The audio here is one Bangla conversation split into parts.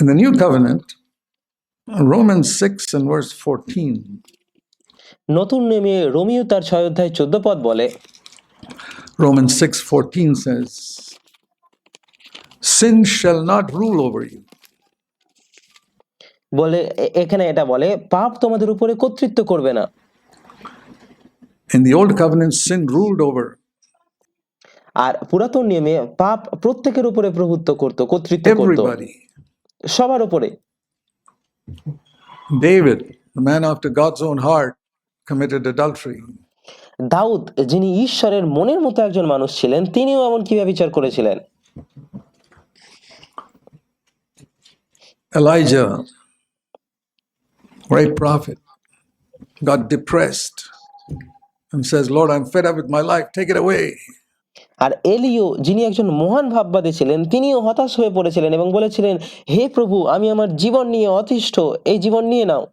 In the New Covenant, Romans 6 and verse 14. নতুন নেমে রোমিও তার ছয় অধ্যায় চোদ্দ পদ বলে Roman six fourteen sin shall not rule over you বলে এখানে এটা বলে পাপ তোমাদের উপরে কর্তৃত্ব করবে না। Old covenant sin ruled over আর পুরাতন নেমে পাপ প্রত্যেকের উপরে প্রভুত্ব করতো কর্তৃত্ব করত। সবার উপরে David, the man after God's own heart, committed adultery. দাউদ যিনি ঈশ্বরের মনের মতো একজন মানুষ ছিলেন তিনিও এমন কি বিচার করেছিলেন Elijah, great prophet, got depressed and says, Lord, I'm fed up with my life, take it away. আর এলিও যিনি একজন মহান ভাববাদী ছিলেন তিনিও হতাশ হয়ে পড়েছিলেন এবং বলেছিলেন হে প্রভু আমি আমার জীবন নিয়ে অতিষ্ঠ এই জীবন নিয়ে নাও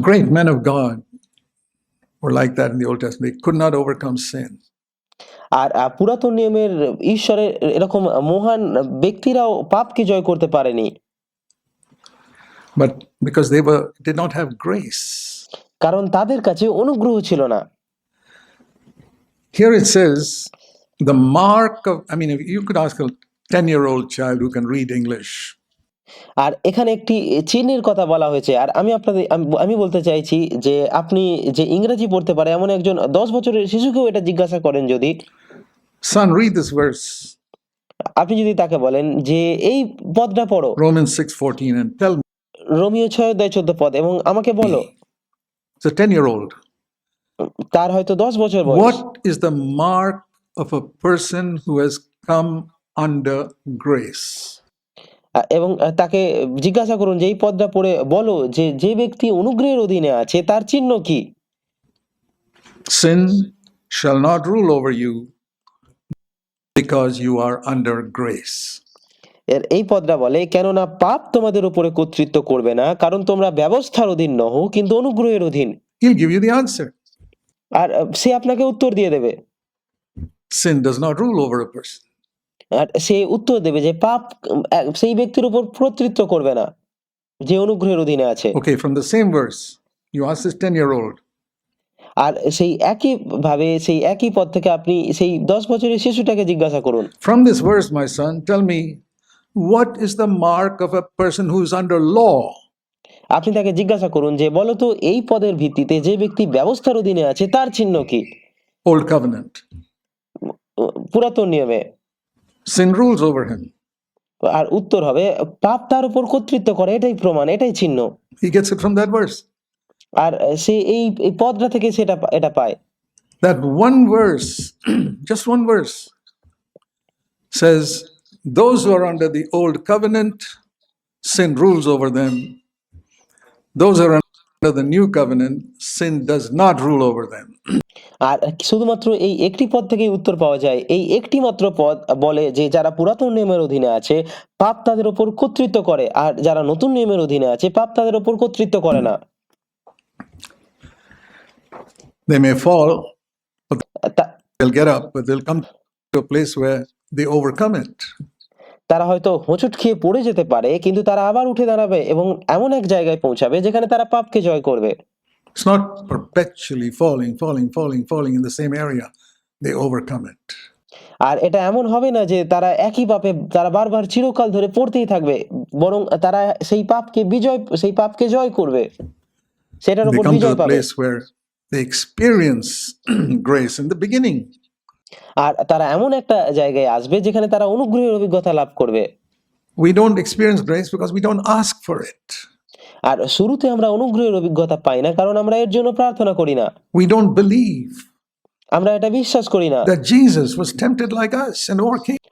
Great men of God were like that in the Old Testament. They could not overcome sin. আর পুরাতন নিয়মের ঈশ্বরের এরকম মহান ব্যক্তিরাও পাপকে জয় করতে পারেনি But because they were did not have grace. কারণ তাদের কাছে অনুগ্রহ ছিল না Here it says, the mark of, I mean, if you could ask a 10 year old child who can read English, আর এখানে একটি চিহ্নের কথা বলা হয়েছে। আর আমি আপনাদের আমি- বলতে চাইছি যে আপনি যে ইংরেজি পড়তে পারে এমন একজন দশ বছরের শিশুকেও এটা জিজ্ঞাসা করেন যদি। Son, read this verse, আপনি যদি তাকে বলেন যে এই পদটা পড়ো। Romans 6:14, and tell me, রোমিও ছয় অধ্যায় চোদ্দ পদ এবং আমাকে বলো। A 10 year old, তার হয়তো দশ বছর বয়স what is the mark of a person who has come under grace? এবং তাকে জিজ্ঞাসা করুন যে এই পদটা পড়ে বলো যে যে ব্যক্তি অনুগ্রহের অধীনে আছে তার চিহ্ন কি Sin shall not rule over you because you are under grace. এর এই পদটা বলে কেননা পাপ তোমাদের উপরে কর্তৃত্ব করবে না কারণ তোমরা ব্যবস্থার অধীন নহ কিন্তু অনুগ্রহের অধীন He'll give you the answer. আর সে আপনাকে উত্তর দিয়ে দেবে Sin does not rule over a person. আর সে উত্তর দেবে যে পাপ সেই ব্যক্তির উপর কর্তৃত্ব করবে না যে অনুগ্রহের অধীনে আছে Okay, from the same verse, you ask this 10 year old, আর সেই একই ভাবে সেই একই পদ থেকে আপনি সেই দশ বছরের শিশুটাকে জিজ্ঞাসা করুন From this verse, my son, tell me what is the mark of a person who is under law? আপনি তাকে জিজ্ঞাসা করুন যে বলতো এই পদের ভিত্তিতে যে ব্যক্তি ব্যবস্থার অধীনে আছে তার চিহ্ন কি? ওল্ড কভেন্যান্ট পুরাতন নিয়মে। সিন রুলস ওভার হিম আর উত্তর হবে পাপ তার উপর কর্তৃত্ব করে এটাই প্রমাণ এটাই চিহ্ন। He gets from that verse আর সে এই এই পদটা থেকে সেটা এটা পায়। That one verse just one verse says those who are under the old covenant sin rules over them Those are under the new covenant, sin does not rule over them. আর শুধুমাত্র এই একটি পদ থেকেই উত্তর পাওয়া যায় এই একটি মাত্র পদ বলে যে যারা পুরাতন নিয়মের অধীনে আছে পাপ তাদের উপর কর্তৃত্ব করে আর যারা নতুন নিয়মের অধীনে আছে পাপ তাদের উপর কর্তৃত্ব করে না They may fall, তা- they'll get up, but they'll come to a place where they overcome it. তারা হয়তো হোঁচট খেয়ে পড়ে যেতে পারে কিন্তু তারা আবার উঠে দাঁড়াবে এবং এমন এক জায়গায় পৌঁছাবে যেখানে তারা পাপকে জয় করবে It's not perpetually falling, falling, falling, falling in the same area. They overcome it. আর এটা এমন হবে না যে তারা একই পাপে তারা বারবার চিরকাল ধরে পড়তেই থাকবে বরং তারা সেই পাপকে বিজয় সেই পাপকে জয় করবে সেটার উপর বিজয় পাবে where they experience grace in the beginning. আর তারা এমন একটা জায়গায় আসবে যেখানে তারা অনুগ্রহের অভিজ্ঞতা লাভ করবে We don't experience grace because we don't ask for it. আর শুরুতে আমরা অনুগ্রহের অভিজ্ঞতা পাই না কারণ আমরা এর জন্য প্রার্থনা করি না We don't believe আমরা এটা বিশ্বাস করি না that Jesus was tempted like us and overcame.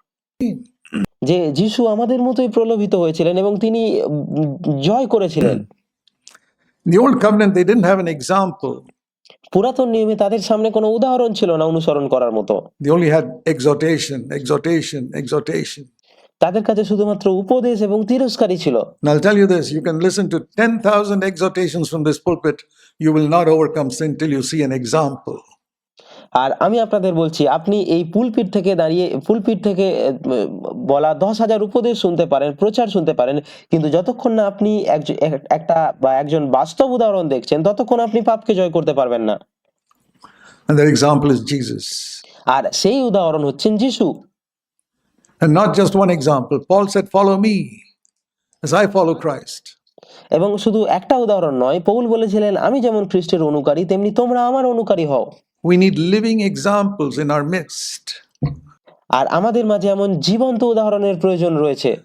যে যিশু আমাদের মতোই প্রলোভিত হয়েছিলেন এবং তিনি জয় করেছিলেন the Old Covenant, they didn't have an example. পুরাতন নিয়মে তাদের সামনে কোনো উদাহরণ ছিল না অনুসরণ করার মতো। তাদের কাছে শুধুমাত্র উপদেশ এবং তিরস্কারই ছিল। ওভারকাম সিন এক্সাম্পল আর আমি আপনাদের বলছি আপনি এই পুলপিট থেকে দাঁড়িয়ে পুলপিট থেকে বলা দশ হাজার উপদেশ শুনতে পারেন প্রচার শুনতে পারেন কিন্তু যতক্ষণ না আপনি এক- একটা বা একজন বাস্তব উদাহরণ দেখছেন ততক্ষণ আপনি পাপকে জয় করতে পারবেন না And that example is Jesus. আর সেই উদাহরণ হচ্ছেন যিশু And not just one example. Paul said, Follow me as I follow Christ. এবং শুধু একটা উদাহরণ নয় পৌল বলেছিলেন আমি যেমন খ্রিস্টের অনুকারী তেমনি তোমরা আমার অনুকারী হও We need living examples in our midst আর আমাদের মাঝে এমন জীবন্ত উদাহরণের প্রয়োজন রয়েছে।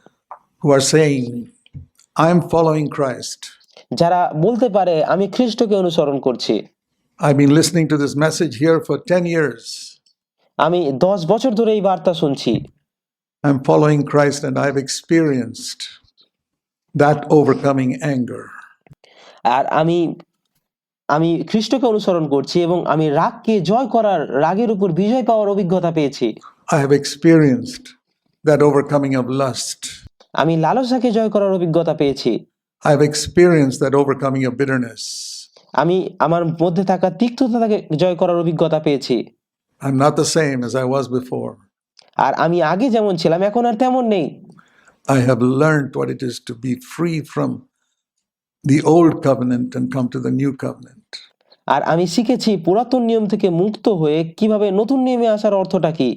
যারা বলতে পারে আমি খ্রিস্টকে অনুসরণ করছি। আমি দশ বছর ধরে এই বার্তা শুনছি। I'm following Christ and I've experienced that overcoming anger. আর আমি আমি খ্রিস্টকে অনুসরণ করছি এবং আমি রাগকে জয় করার রাগের উপর বিজয় পাওয়ার অভিজ্ঞতা পেয়েছি। I have experienced that overcoming of lust. আমি লালসাকে জয় করার অভিজ্ঞতা পেয়েছি I have experienced that overcoming of bitterness. আমি আমার মধ্যে থাকা তিক্ততাকে জয় করার অভিজ্ঞতা পেয়েছি I'm not the same as I was before. আর আমি আগে যেমন ছিলাম এখন আর তেমন নেই I have learned what it is to be free from the old covenant and come to the new covenant. আর আমি শিখেছি পুরাতন নিয়ম থেকে মুক্ত হয়ে কীভাবে নতুন নিয়মে আসার অর্থটা কি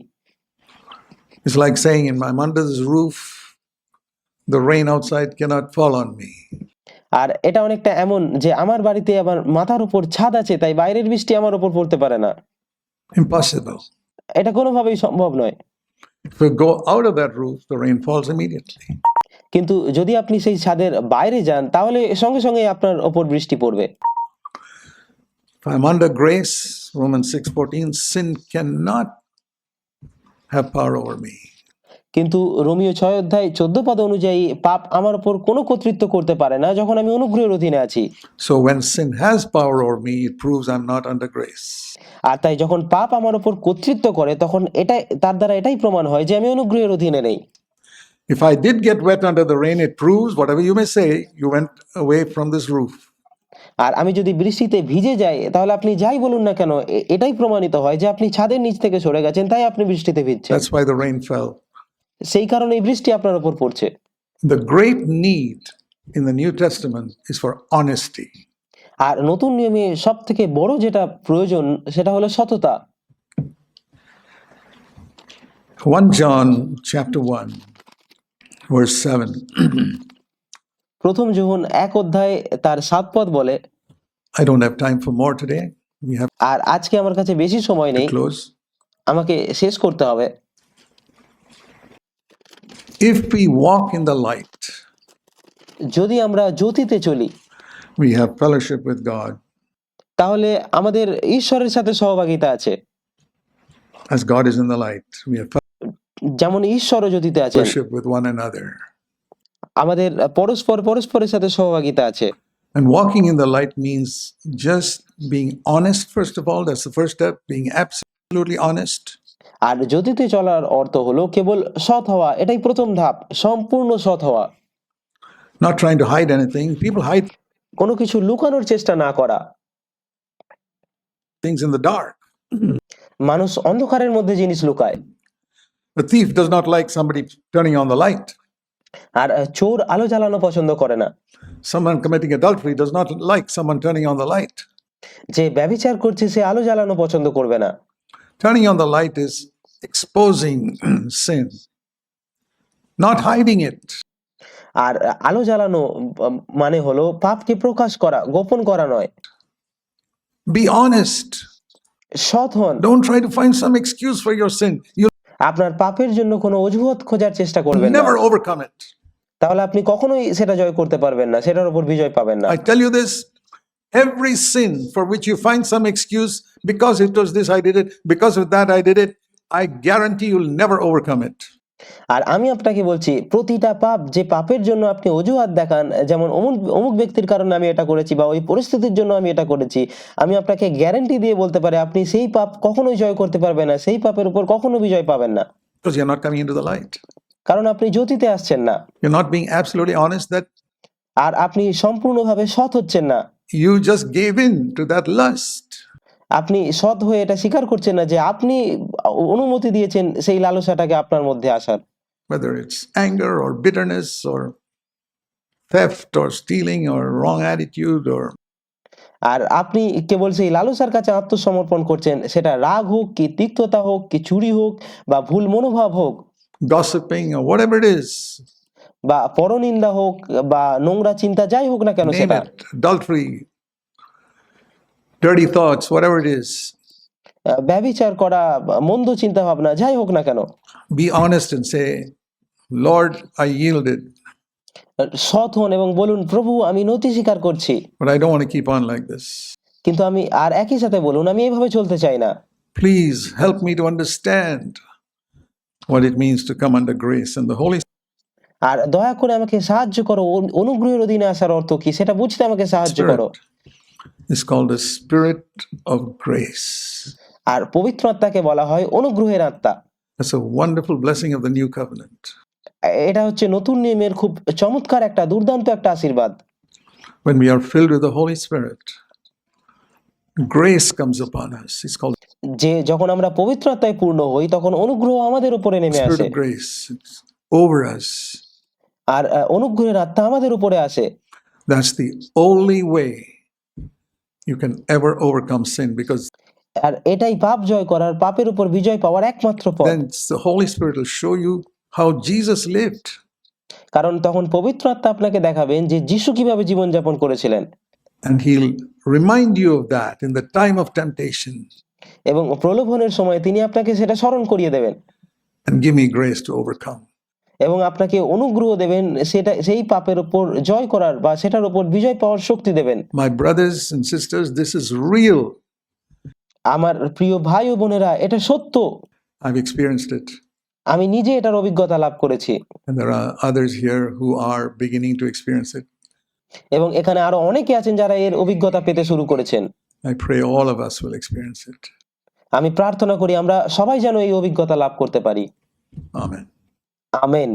It's like saying, in I'm under this roof, the rain outside cannot fall on me. আর এটা অনেকটা এমন যে আমার বাড়িতে আমার মাথার উপর ছাদ আছে তাই বাইরের বৃষ্টি আমার উপর পড়তে পারে না Impossible. এটা কোনোভাবেই সম্ভব নয় If you go out of that roof, the rain falls immediately. কিন্তু যদি আপনি সেই ছাদের বাইরে যান তাহলে সঙ্গে সঙ্গে আপনার ওপর বৃষ্টি পড়বে If I'm under grace, Romans 6:14, sin cannot have power over me. কিন্তু রোমিও ছয় অধ্যায় চোদ্দ পদ অনুযায়ী পাপ আমার উপর কোনো কর্তৃত্ব করতে পারে না যখন আমি অনুগ্রহের অধীনে আছি। So when sin has power over it proves I not under আর তাই যখন পাপ আমার উপর কর্তৃত্ব করে তখন এটাই তার দ্বারা এটাই প্রমাণ হয় যে আমি অনুগ্রহের অধীনে নেই। If I did get wet under the rain it proves whatever you may say you went away from this roof আর আমি যদি বৃষ্টিতে ভিজে যাই তাহলে আপনি যাই বলুন না কেন এটাই প্রমাণিত হয় যে আপনি ছাদের নিচ থেকে সরে গেছেন তাই আপনি বৃষ্টিতে ভিজছেন That's why the rain fell. সেই কারণে এই বৃষ্টি আপনার উপর পড়ছে The great need in the New Testament is for honesty. আর নতুন নিয়মে সব থেকে বড় যেটা প্রয়োজন সেটা হলো সততা 1 John chapter 1, verse 7. প্রথম যোহন এক অধ্যায় তার সাত পদ বলে I don't have time for more today we have আর আজকে আমার কাছে বেশি সময় নেই। ক্লোজ আমাকে শেষ করতে হবে। If we walk in the light যদি আমরা জ্যোতিতে চলি we have fellowship with God তাহলে আমাদের ঈশ্বরের সাথে সহভাগিতা আছে। As god is in the light we have যেমন ঈশ্বর জ্যোতিতে আছে fellowship with one আমাদের পরস্পর পরস্পরের সাথে সহভাগিতা আছে And walking in the light means just being honest, first of all. That's the first step, being absolutely honest. আর জ্যোতিতে চলার অর্থ হলো কেবল সৎ হওয়া এটাই প্রথম ধাপ সম্পূর্ণ সৎ হওয়া Not trying to hide anything. People hide কোনো কিছু লুকানোর চেষ্টা না করা things in the dark. মানুষ অন্ধকারের মধ্যে জিনিস লুকায় The thief does not like somebody turning on the light. আর চোর আলো জ্বালানো পছন্দ করে না Someone committing adultery does not like someone turning on the light. যে ব্যভিচার করছে সে আলো জ্বালানো পছন্দ করবে না Turning on the light is exposing sin, not hiding it. আর আলো জ্বালানো মানে হলো পাপকে প্রকাশ করা গোপন করা নয় Be honest. সৎ হন Don't try to find some excuse for your sin. You'll আপনার পাপের জন্য কোনো অজুহাত খোঁজার চেষ্টা করবেন না never overcome it. তাহলে আপনি কখনোই সেটা জয় করতে পারবেন না সেটার উপর বিজয় পাবেন না I tell you this every sin for which you find some excuse, because it was this I did it, because of that I did it, I guarantee you'll never overcome it. আর আমি আপনাকে বলছি প্রতিটা পাপ যে পাপের জন্য আপনি অজুহাত দেখান যেমন অমুক অমুক ব্যক্তির কারণে আমি এটা করেছি বা ওই পরিস্থিতির জন্য আমি এটা করেছি আমি আপনাকে গ্যারান্টি দিয়ে বলতে পারি আপনি সেই পাপ কখনোই জয় করতে পারবেন না সেই পাপের উপর কখনো বিজয় পাবেন না Because you're not coming into the light. কারণ আপনি জ্যোতিতে আসছেন না You're not being absolutely honest that আর আপনি সম্পূর্ণভাবে সৎ হচ্ছেন না you just gave in to that lust. আপনি সৎ হয়ে এটা স্বীকার করছেন না যে আপনি অনুমতি দিয়েছেন সেই লালসাটাকে আপনার মধ্যে আসার whether it's anger or bitterness or theft or stealing or wrong attitude or আর আপনি কেবল সেই লালসার কাছে আত্মসমর্পণ করছেন সেটা রাগ হোক কি তিক্ততা হোক কি চুরি হোক বা ভুল মনোভাব হোক gossiping or whatever it is. বা পরনিন্দা হোক বা নোংরা চিন্তা যাই হোক না কেন সেটা adultery, dirty thoughts, whatever it is. আহ, করা মন্দ চিন্তা ভাবনা যাই হোক না কেন Be honest and say, Lord, I yielded, সৎ হন এবং বলুন প্রভু আমি নতি স্বীকার করছি but I don't want to keep on like this. কিন্তু আমি আর একই সাথে বলুন আমি এইভাবে চলতে চাই না Please help me to understand what it means to come under grace. And the Holy আর দয়া করে আমাকে সাহায্য করো অনুগ্রহের অধীনে আসার অর্থ কি সেটা বুঝতে আমাকে সাহায্য করো is called the Spirit of grace. আর পবিত্র আত্মাকে বলা হয় অনুগ্রহের আত্মা That's a wonderful blessing of the new covenant. এটা হচ্ছে নতুন নিয়মের খুব চমৎকার একটা দুর্দান্ত একটা আশীর্বাদ When we are filled with the Holy Spirit, grace comes upon us. It's called যে যখন আমরা পবিত্র আত্মায় পূর্ণ হই তখন অনুগ্রহ আমাদের উপরে নেমে Spirit আসে of grace over us. আর অনুগ্রহের আত্মা আমাদের উপরে আসে That's the only way you can ever overcome sin because আর এটাই পাপ জয় করার পাপের উপর বিজয় পাওয়ার একমাত্র পথ then the Holy Spirit will show you how Jesus lived. কারণ তখন পবিত্র আত্মা আপনাকে দেখাবেন যে যিশু কিভাবে জীবনযাপন করেছিলেন And He'll remind you of that in the time of temptation এবং প্রলোভনের সময় তিনি আপনাকে সেটা স্মরণ করিয়ে দেবেন and give me grace to overcome. এবং আপনাকে অনুগ্রহ দেবেন সেটা সেই পাপের উপর জয় করার বা সেটার উপর বিজয় পাওয়ার শক্তি দেবেন My brothers and sisters, this is real. আমার প্রিয় ভাই ও বোনেরা এটা সত্য I've experienced it. আমি নিজে এটার অভিজ্ঞতা লাভ করেছি And there are others here who are beginning to experience it. এবং এখানে আরও অনেকে আছেন যারা এর অভিজ্ঞতা পেতে শুরু করেছেন I pray all of us will experience it. আমি প্রার্থনা করি আমরা সবাই যেন এই অভিজ্ঞতা লাভ করতে পারি Amen. আমেন